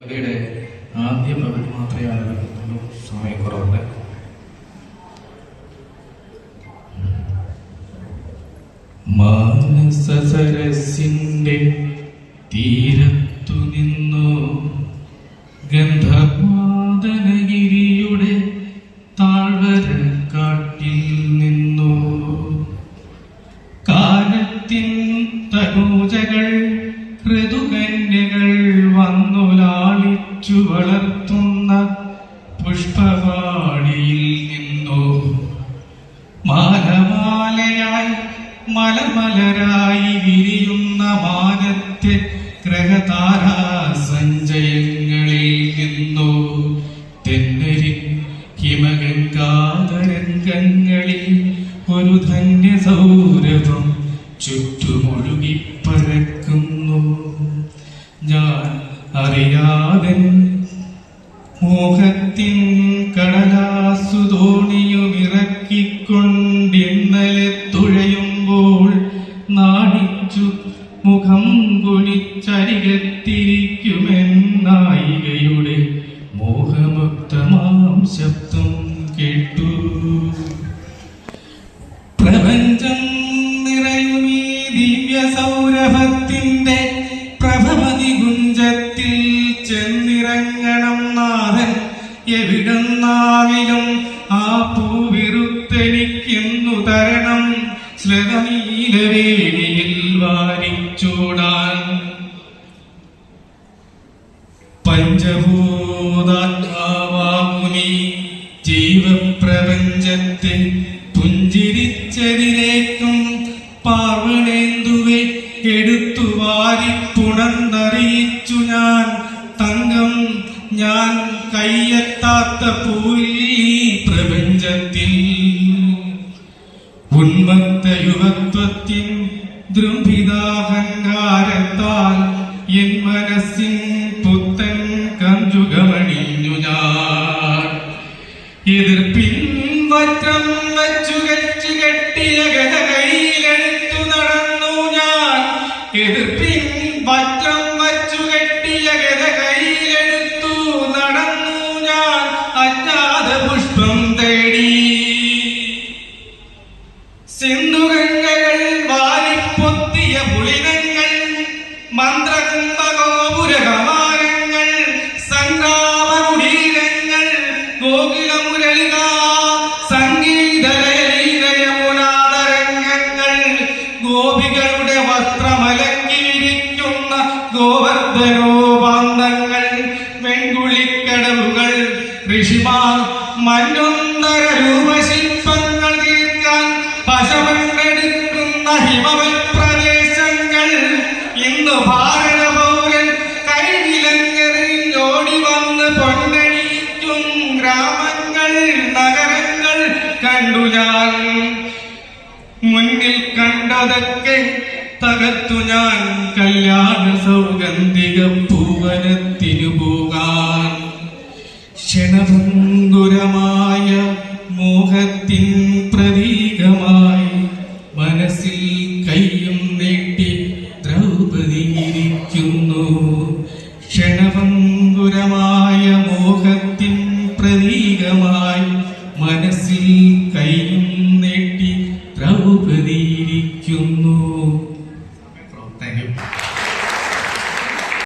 കഥയുടെ ആദ്യ പകുതി മാത്രമേ ആരംഭിക്കുന്നുള്ളൂ സമയക്കുറവുണ്ട്. മാനസരസിന്റെ തീരത്തു നിന്നു താഴ്വര കാട്ടിൽ നിന്നു കാലത്തിൻ ഋതുകന്യകൾ വന്നു ലാളിച്ചു വളർത്തുന്ന പുഷ്പവാടിയിൽ നിന്നു. മാലമാലയായി മലമലരായി വിരിയുന്ന മാനത്തെ ഗ്രഹതാരാ സഞ്ചയങ്ങളിൽ നിന്നു. തെന്നരി ഹിമഗംഗാതരംഗങ്ങളിൽ ഒരു ധന്യ സൗരഭം ചുറ്റുമൊഴുകി അറിയാതെ മോഹത്തിൻ കടലാസുതോണിയുമിറക്കിക്കൊണ്ടിന്നലെ തുഴയുമ്പോൾ നാണിച്ചു മുഖം കുണിച്ചരികത്തിരിക്കുമെന്നായികയുടെ മോഹമുക്തമാം ശബ്ദം കേട്ടു. പ്രപഞ്ചം നിറയുമീ ദിവ്യ സൗരഭത്തിന്റെ പൂവിറുത്തെനിക്കുന്നു തരണം. ശ്ലതനീലവേണിയിൽ വാരിച്ചൂടാൻ. പഞ്ചഭൂതാത്മാവാമുനി ജീവപ്രപഞ്ചത്തെ പുഞ്ചിരിച്ചതിലേക്കും പാർവണേന്ദുവെ എടുത്തു വാരിപ്പുണർന്നറിയിച്ചു ഞാൻ. തങ്കം ഞാൻ കയ്യെത്താത്ത പൂയി പ്രപഞ്ചത്തിൽ ഉന്മത്ത യുവത്വത്തിൻ ദൃംഭിതാഹങ്കാരത്താൽ എൻ മനസ്സിൻ സിന്ധുഗംഗകൾ വാരിപ്പൊത്തിയ പുളിനങ്ങൾ മന്ത്രകുംഭഗോപുരകമാനങ്ങൾ സംഗ്രാമമുടീരങ്ങൾ ഗോകുലമുരളിക സംഗീതലയമുനാദരംഗങ്ങൾ ഗോപികളുടെ വസ്ത്രമലങ്ങിയിരിക്കുന്ന ഗോവർദ്ധനോപാന്തങ്ങൾ വെൺകുളിക്കടവുകൾ ഋഷിമാർ മന്നൊന്നര രൂപശില്പങ്ങൾ പശവെടുക്കുന്ന ഹിമവൽ പ്രദേശങ്ങൾ ഇന്ന് ഭാരത പൗരൻ കൈവിലങ്ങെറിഞ്ഞോടി വന്ന് പൊന്നണിയിക്കും ഗ്രാമങ്ങൾ നഗരങ്ങൾ കണ്ടു ഞാൻ. മുന്നിൽ കണ്ടതൊക്കെ തകർത്തു ഞാൻ. കല്യാണ സൗഗന്ധിക പൂവനത്തിനു പോകാൻ ക്ഷണഭംഗുരമായ 吹南风。